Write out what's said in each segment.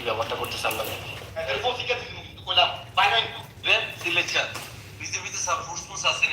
দেখছি না আপনার সামনে কি ব্যবহারটা করতে চাল্লাম সিলেকশন বিজেপিতে ফুসফুস আছে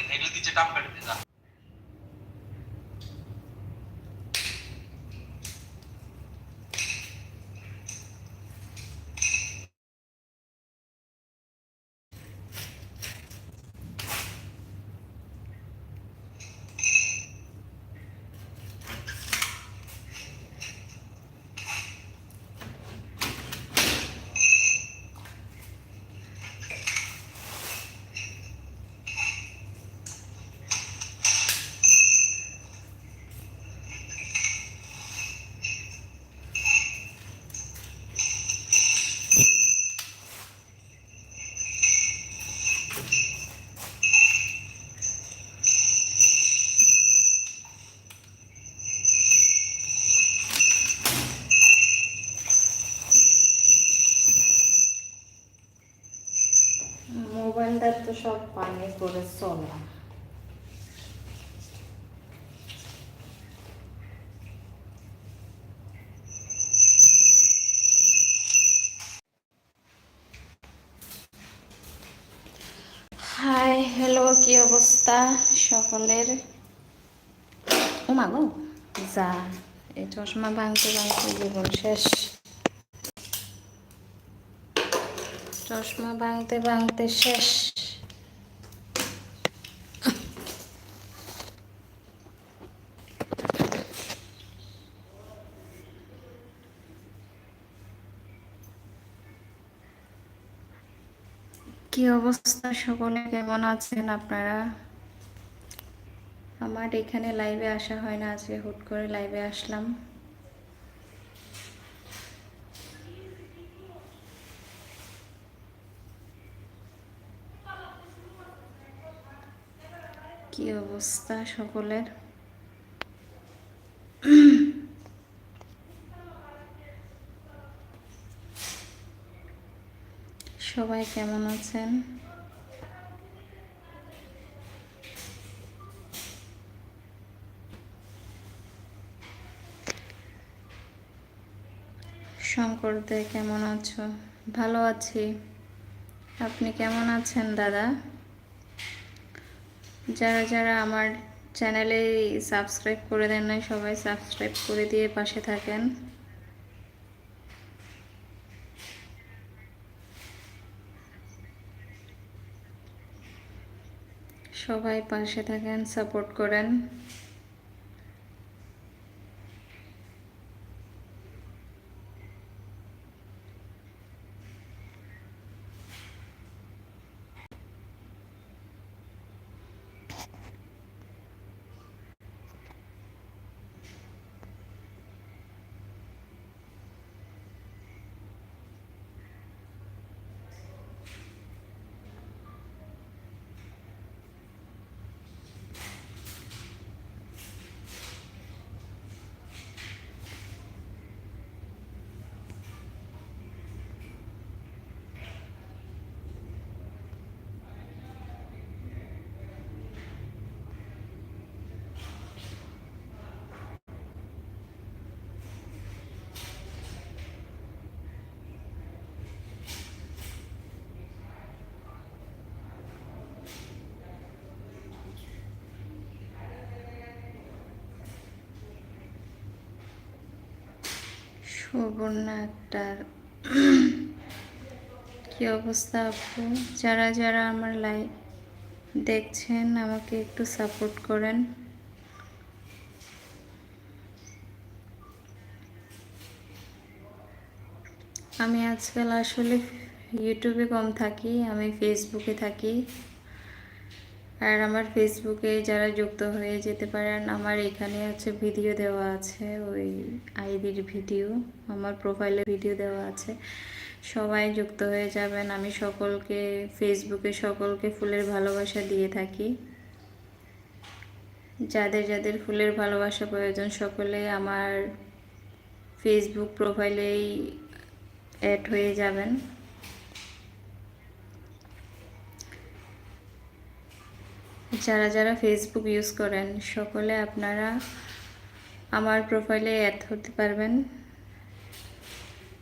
হাই হ্যালো কি অবস্থা সকলের? ও মাগো যা এই চশমা ভাঙতে ভাঙতে জীবন শেষ। চশমা ভাঙতে ভাঙতে শেষ। কি অবস্থা? সকলে কেমন আছেন আপনারা? আমার এখানে লাইভে আসা হয় না, আজকে হুট করে লাইভে আসলাম। কি অবস্থা সকলের সবাই কেমন আছেন? শঙ্কর দে কেমন আছো? ভালো আছি। আপনি কেমন আছেন দাদা? যারা যারা আমার চ্যানেলে সাবস্ক্রাইব করে দেন নাই, সবাই সাবস্ক্রাইব করে দিয়ে পাশে থাকেন। সবাই পাশে থাকেন সাপোর্ট করেন। সুবর্ণা আক্তার কি অবস্থা আপু? যারা যারা আমার লাইভ দেখছেন, আমাকে একটু সাপোর্ট করেন। আমি আজকাল আসলে ইউটিউবে কম থাকি, আমি ফেসবুকে থাকি। আর আমার ফেসবুকে যারা যুক্ত হয়ে যেতে পারেন, আমার এখানে আছে ভিডিও দেওয়া আছে, ওই আইডির ভিডিও আমার প্রোফাইলে ভিডিও দেওয়া আছে। সবাই যুক্ত হয়ে যাবেন, আমি সকলকে ফেসবুকে সকলকে ফুলের ভালোবাসা দিয়ে থাকি। যাদের যাদের ফুলের ভালোবাসা প্রয়োজন, সকলে আমার ফেসবুক প্রোফাইলেই অ্যাড হয়ে যাবেন। যারা যারা ফেসবুক ইউজ করেন, সকলে আপনারা আমার প্রোফাইলে অ্যাড হতে পারবেন।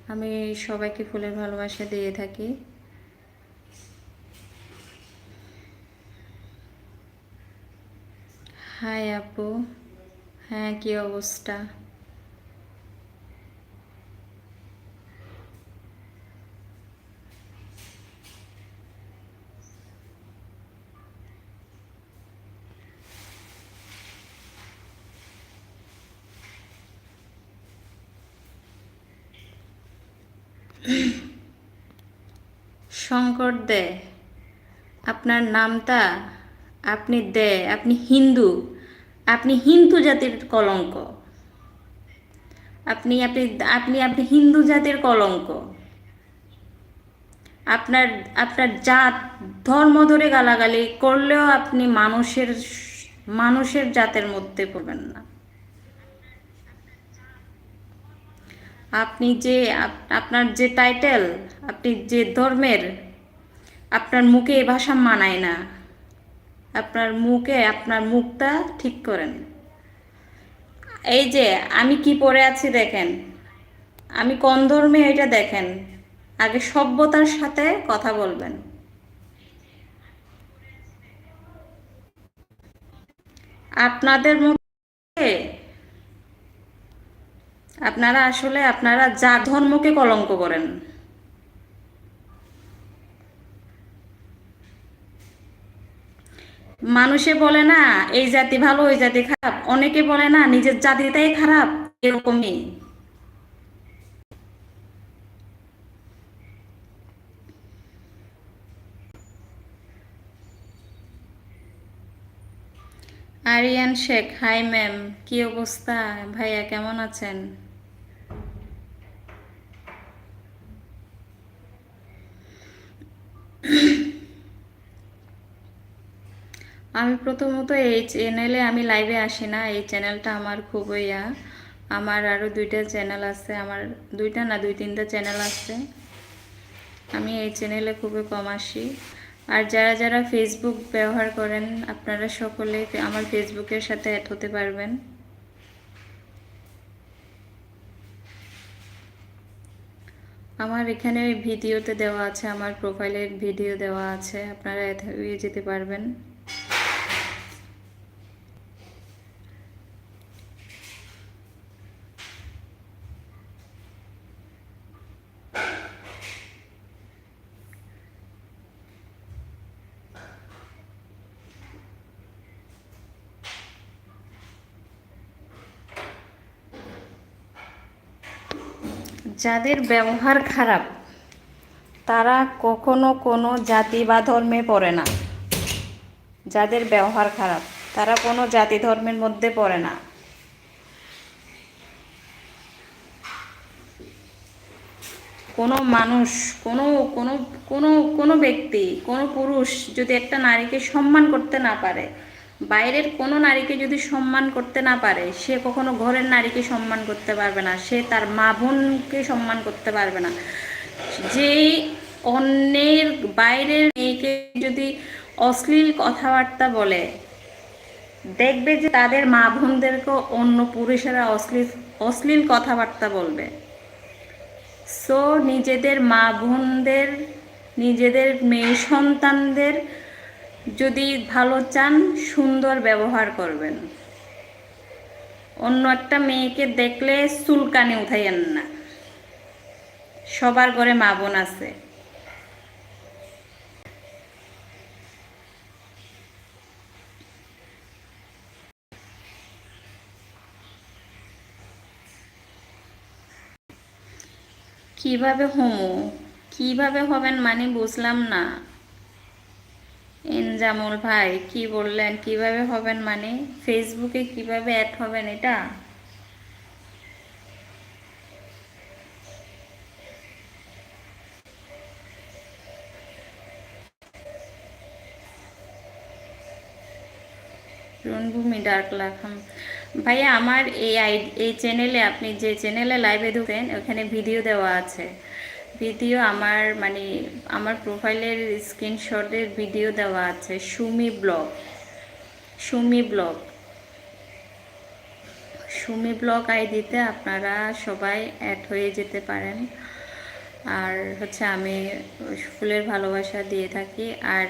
আমি সবাইকে ফুলের ভালোবাসা দিয়ে থাকি। হাই আপু। হ্যাঁ কি অবস্থা? শঙ্কর দে। আপনার নামটা আপনি দে। আপনি হিন্দু। আপনি হিন্দু জাতির কলঙ্ক। আপনি আপনি আপনি আপনি হিন্দু জাতির কলঙ্ক। আপনার আপনার জাত, ধর্ম ধরে গালাগালি করলেও আপনি মানুষের মানুষের জাতের মধ্যে পড়বেন না। আপনি যে, আপ- আপনার যে টাইটেল আপনি যে ধর্মের আপনার মুখে এ ভাষা মানায় না। আপনার মুখে আপনার মুখটা ঠিক করেন। এই যে, আমি কি পরে আছি দেখেন। আমি কোন ধর্মে এটা দেখেন। আগে সভ্যতার সাথে কথা বলবেন। আপনাদের মধ্যে আপনারা আসলে আপনারা যা ধর্মকে কলঙ্ক করেন। মানুষে বলে না, এই জাতি ভালো, ওই জাতি খারাপ। অনেকে বলে না, নিজের জাতিটাই খারাপ। এরকমই। আরিয়ান শেখ, হাই ম্যাম, কি অবস্থা? ভাইয়া কেমন আছেন? আমি প্রথমত এই চ্যানেলে আমি লাইভে আসি না। এই চ্যানেলটা আমার খুবই ইয়া। আমার আরও দুইটা চ্যানেল আছে। আমার দুইটা না, দুই তিনটা চ্যানেল আছে। আমি এই চ্যানেলে খুবই কম আসি। আর যারা যারা ফেসবুক ব্যবহার করেন, আপনারা সকলে আমার ফেসবুকের সাথে অ্যাড হতে পারবেন। আমার এখানে ভিডিওতে দেওয়া আছে, আমার প্রোফাইলের ভিডিও দেওয়া আছে। আপনারা হয়ে যেতে পারবেন। যাদের ব্যবহার খারাপ, তারা কখনো কোনো জাতি বা ধর্মে পড়ে না। যাদের ব্যবহার খারাপ, তারা কোনো জাতি ধর্মের মধ্যে পড়ে না। কোনো মানুষ, কোনো কোনো কোনো কোনো ব্যক্তি, কোনো পুরুষ যদি একটা নারীকে সম্মান করতে না পারে বাইরের কোনো নারীকে যদি সম্মান করতে না পারে, সে কখনো ঘরের নারীকে সম্মান করতে পারবে না, সে তার মা বোনকে সম্মান করতে পারবে না। যেই অন্যের বাইরের মেয়েকে যদি অশ্লীল কথাবার্তা বলে, দেখবে যে তাদের মা বোনদেরকেও অন্য পুরুষেরা অশ্লীল অশ্লীল কথাবার্তা বলবে। সো নিজেদের মা বোনদের, নিজেদের মেয়ে সন্তানদের যদি ভালো চান, সুন্দর ব্যবহার করবেন। অন্য একটা মেয়েকে দেখলে চুলকানি উঠাইয়েন না। সবার ঘরে মা বোন আছে। কীভাবে হোমো? কীভাবে হবেন মানে বুঝলাম না। এনজামুল ভাই, কি বললেন? কীভাবে হবেন মানে? ফেসবুকে কীভাবে অ্যাড হবেন এটা? রণভূমি ডার্ক লাখাম। ভাইয়া আমার এই আই এই চ্যানেলে আপনি যে চ্যানেলে লাইভে ঢুকেন, ওখানে ভিডিও দেওয়া আছে। ভিডিও আমার মানে আমার প্রোফাইলের স্ক্রিনশটের ভিডিও দেওয়া আছে, Sumi blog. Sumi blog. Sumi blog আইডিতে আপনারা সবাই অ্যাড হয়ে যেতে পারেন। আর হচ্ছে আমি ফুলের ভালোবাসা দিয়ে থাকি। আর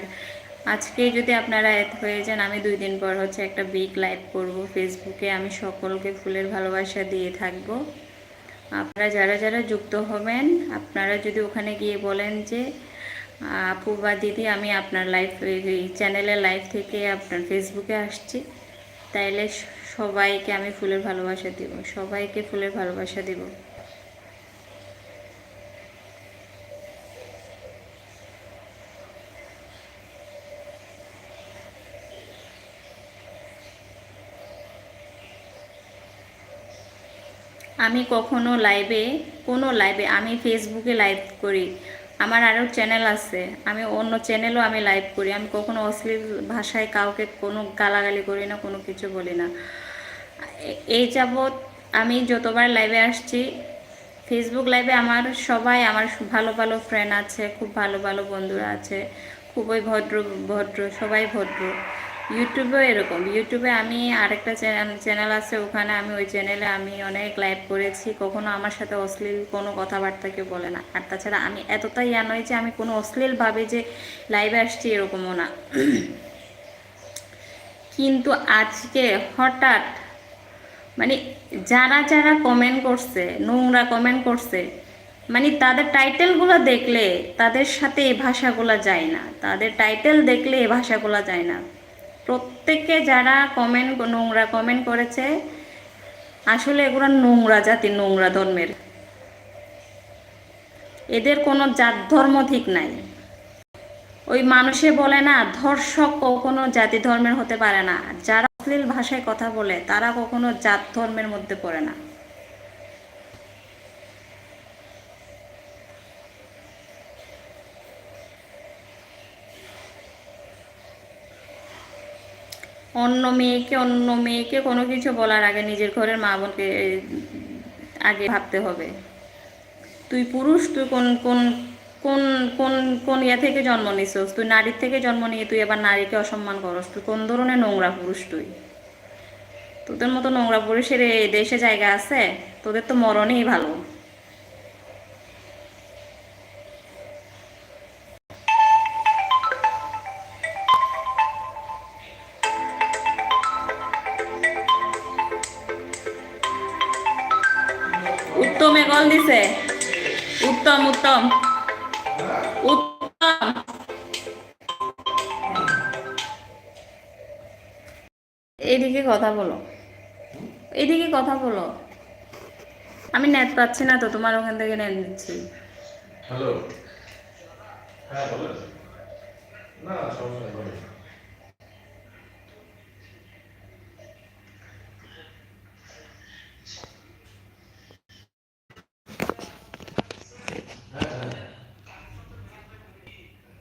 আজকে যদি আপনারা অ্যাড হয়ে যান, আমি দুই দিন পর হচ্ছে একটা বিগ লাইভ করব ফেসবুকে আমি সকলকে ফুলের ভালোবাসা দিয়ে থাকব। আপনারা যারা যারা যুক্ত হবেন, আপনারা যদি ওখানে গিয়ে বলেন যে, আপু বা দিদি, আমি আপনার লাইভ চ্যানেলের লাইভ থেকে আপনার ফেসবুকে আসছি, তাইলে সবাইকে আমি ফুলের ভালোবাসা দিব, সবাইকে ফুলের ভালোবাসা দিব। আমি কখনো লাইভে কোনো লাইভে আমি ফেসবুকে লাইভ করি। আমার আরও চ্যানেল আছে। আমি অন্য চ্যানেলও আমি লাইভ করি। আমি কখনো অশ্লীল ভাষায় কাউকে কোনো গালাগালি করি না, কোনো কিছু বলি না। এই যাবৎ আমি যতবার লাইভে আসছি ফেসবুক লাইভে আমার সবাই আমার ভালো ভালো ফ্রেন্ড আছে, খুব ভালো ভালো বন্ধুরা আছে। খুবই ভদ্র ভদ্র, সবাই ভদ্র। ইউটিউবেও এরকম। ইউটিউবে আমি আরেকটা চ্যানেল চ্যানেল আছে ওখানে আমি ওই চ্যানেলে আমি অনেক লাইভ করেছি। কখনো আমার সাথে অশ্লীল কোনো কথাবার্তা কেউ বলে না। আর তাছাড়া আমি এতটাই ইয়া নয় যে আমি কোনো অশ্লীলভাবে যে লাইভে আসছি এরকমও না। কিন্তু আজকে হঠাৎ মানে যারা যারা কমেন্ট করছে, নোংরা কমেন্ট করছে মানে তাদের টাইটেলগুলো দেখলে তাদের সাথে এই ভাষাগুলো যায় না। তাদের টাইটেল দেখলে এ ভাষাগুলো যায় না। প্রত্যেকে যারা কমেন্ট নোংরা কমেন্ট করেছে, আসলে এগুলো নোংরা জাতি, নোংরা ধর্মের। এদের কোনো জাত ধর্ম ঠিক নাই। ওই মানুষে বলে না, ধর্ষক কখনো জাতি ধর্মের হতে পারে না। যারা অশ্লীল ভাষায় কথা বলে, তারা কখনো জাত ধর্মের মধ্যে পড়ে না। অন্য মেয়েকে অন্য মেয়েকে কোনো কিছু বলার আগে নিজের ঘরের মা বোনকে আগে ভাবতে হবে। তুই পুরুষ, তুই কোন কোন কোন কোন কোন ইয়া থেকে জন্ম নিছিস? তুই নারীর থেকে জন্ম নিয়ে তুই এবার নারীকে অসম্মান করস? তুই কোন ধরনের নোংরা পুরুষ তুই? তোদের মতো নোংরা পুরুষের এই দেশে জায়গা আছে? তোদের তো মরণেই ভালো। উত্তমে কল দিছে। উত্তম উত্তম। উত্তম। এইদিকে কথা বলো। এইদিকে কথা বলো। আমি নেট পাচ্ছি না তো তোমার ওখান থেকে নেট নিচ্ছি। হ্যালো হ্যাঁ বলেন না, সমস্যা নেই বলেন। হ্যাঁ, হ্যাঁ।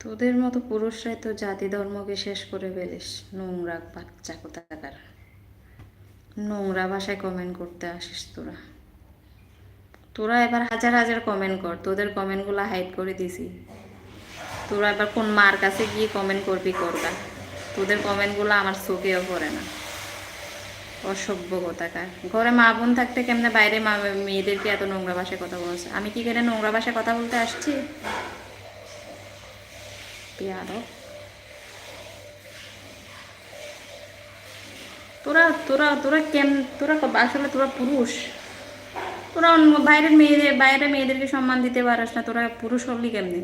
তোদের মতো পুরুষরাই তো জাতি ধর্মকে শেষ করে ফেলিস। নোংরা বাচ্চা কোথাকার? নোংরা ভাষায় কমেন্ট করতে আসিস তোরা। তোরা এবার হাজার হাজার কমেন্ট কর। তোদের কমেন্টগুলো হাইড করে দিছি। তোরা এবার কোন মার কাছে গিয়ে কমেন্ট করবি করবা তোদের কমেন্টগুলো আমার চোখেও পড়ে না। অসভ্য কথাকার। ঘরে মা বোন থাকতে কেমনে বাইরে মা মেয়েদেরকে এত নোংরা ভাষায় কথা বলছে? আমি কি কেন নোংরা ভাষায় কথা বলতে আসছি? তোরা তোরা তোরা কেম তোরা আসলে তোরা পুরুষ। তোরা বাইরের মেয়েদের বাইরের মেয়েদেরকে সম্মান দিতে পারিস না, তোরা পুরুষ হবলি কেমনি?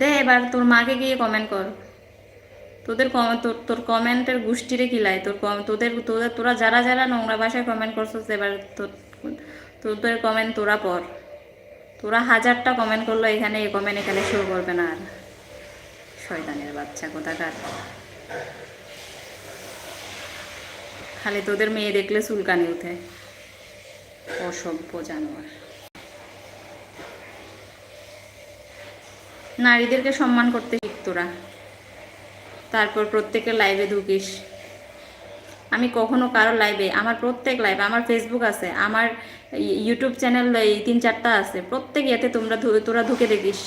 দে, এবার তোর মাকে গিয়ে কমেন্ট কর। তোদের তোর তোর কমেন্টের গোষ্ঠীরে কিলাই তোর তোদের তোদের, তোরা যারা যারা নোংরা ভাষায় কমেন্ট করছিস, এবার তোর, তোদের কমেন্ট তোরা পর। তোরা হাজারটা কমেন্ট করল, এখানে এই কমেন্ট এখানে শো করবে না আর। শয়তানের বাচ্চা কোথাকার। খালি তোদের মেয়ে দেখলে চুলকানি উঠে। অসভ্য জানোয়ার। নারীদেরকে সম্মান করতে শিখ তোরা। তারপর প্রত্যেকের লাইভে ঢুকিস। আমি কখনো কারও লাইভে আমার প্রত্যেক লাইভ আমার ফেসবুক আছে, আমার ইউটিউব চ্যানেল এই তিন চারটা আছে, প্রত্যেক এতে তোমরা তোরা ঢুকে দেখিস।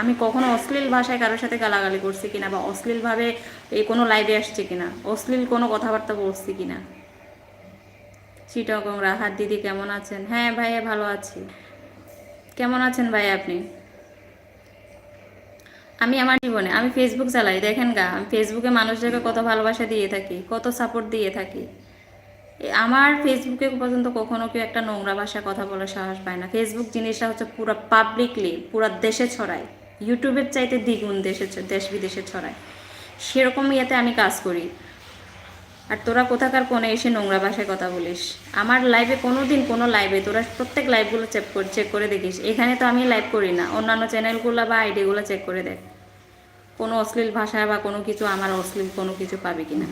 আমি কখনো অশ্লীল ভাষায় কারোর সাথে গালাগালি করছি কিনা বা অশ্লীলভাবে এই কোনো লাইভে আসছে কিনা, অশ্লীল কোনো কথাবার্তা বলছি কিনা। চিটগং রাহাত দিদি, কেমন আছেন? হ্যাঁ ভাইয়া, ভালো আছি। কেমন আছেন ভাই আপনি? আমি আমার জীবনে, আমি ফেসবুক চালাই, দেখেন গা, আমি ফেসবুকে মানুষদেরকে কত ভালোবাসা দিয়ে থাকি, কত সাপোর্ট দিয়ে থাকি। আমার ফেসবুকে পর্যন্ত কখনো কেউ একটা নোংরা ভাষায় কথা বলার সাহস পায় না। ফেসবুক জিনিসটা হচ্ছে পুরো পাবলিকলি পুরো দেশে ছড়ায়। ইউটিউবের চাইতে দ্বিগুণ দেশে দেশ বিদেশে ছড়ায়। সেরকম ইয়েতে আমি কাজ করি। আর তোরা কোথাকার কোণে এসে নোংরা ভাষায় কথা বলিস? আমার লাইভে কোনো দিন কোনো লাইভে তোরা প্রত্যেক লাইভগুলো চেক করে চেক করে দেখিস। এখানে তো আমি লাইভ করি না। অন্যান্য চ্যানেলগুলো বা আইডিগুলো চেক করে দেখ। কোনো অশ্লীল ভাষা বা কোনো কিছু আমার অশ্লীল কোনো কিছু পাবে কি না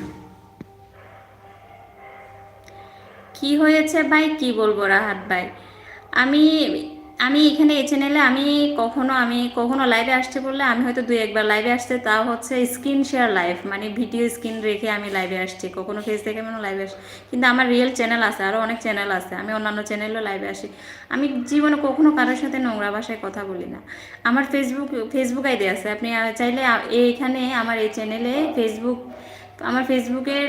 কি হয়েছে ভাই? কি বলব, রাহাত ভাই? আমি আমি এখানে এই চ্যানেলে আমি কখনো আমি কখনো লাইভে আসতে বললে আমি হয়তো দুই একবার লাইভে আসতে তাও হচ্ছে স্ক্রিন শেয়ার লাইভ মানে ভিডিও স্ক্রিন রেখে আমি লাইভে আসছি। কখনো ফেস দেখে আমি লাইভে আসি। কিন্তু আমার রিয়েল চ্যানেল আছে আরও অনেক চ্যানেল আছে, আমি অন্যান্য চ্যানেলেও লাইভে আসি। আমি জীবনে কখনো কারোর সাথে নোংরা ভাষায় কথা বলি না। আমার ফেসবুক ফেসবুক আইডি আছে, আপনি চাইলে এইখানে আমার এই চ্যানেলে ফেসবুক আমার ফেসবুকের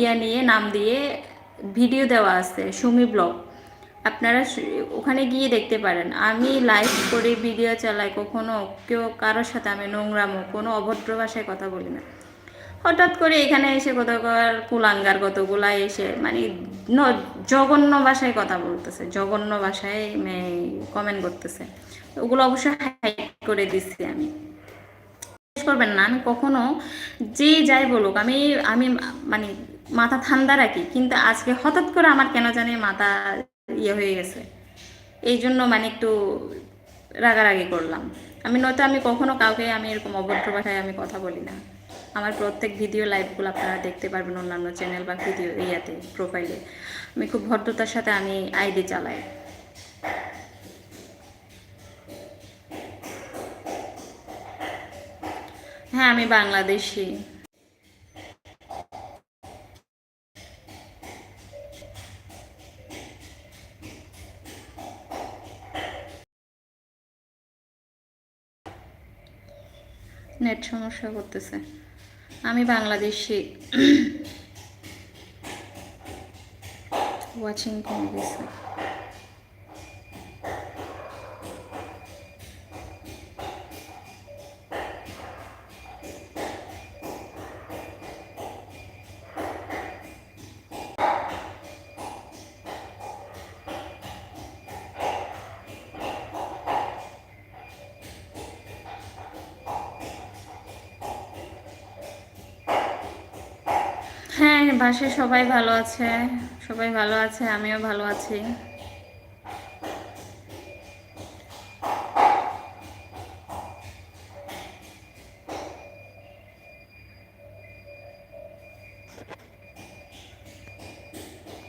ইয়া নিয়ে নাম দিয়ে ভিডিও দেওয়া আছে, সুমি ব্লগ। আপনারা ওখানে গিয়ে দেখতে পারেন। আমি লাইভ করে ভিডিও চালাই, কখনো কেউ কারোর সাথে আমি নোংরামো, কোনো অভদ্র ভাষায় কথা বলি না। হঠাৎ করে এখানে এসে কোথাকার কুলাঙ্গার কতগুলা এসে মানে জঘন্য ভাষায় কথা বলতেছে, জঘন্য ভাষায় কমেন্ট করতেছে। ওগুলো অবশ্যই হাইড করে দিচ্ছি আমি। করবেন না, আমি কখনো যে যাই বলুক, আমি আমি মানে মাথা ঠান্ডা রাখি, কিন্তু আজকে হঠাৎ করে আমার কেন জানি মাথা ইয়ে হয়ে গেছে। এই জন্য মানে একটু রাগারাগি করলাম। আমি নয়তো আমি কখনো কাউকে আমি এরকম অভদ্র ভাষায় আমি কথা বলি না। আমার প্রত্যেক ভিডিও লাইভগুলো আপনারা দেখতে পারবেন অন্যান্য চ্যানেল বা ভিডিও ইয়াতে প্রোফাইলে আমি খুব ভদ্রতার সাথে আমি আইডি চালাই। হ্যাঁ আমি বাংলাদেশি। নেট সমস্যা করতেছে। আমি বাংলাদেশি ওয়াচিং কমে গেছে বাসায় সবাই ভালো আছে সবাই ভালো আছে আমিও ভালো আছি।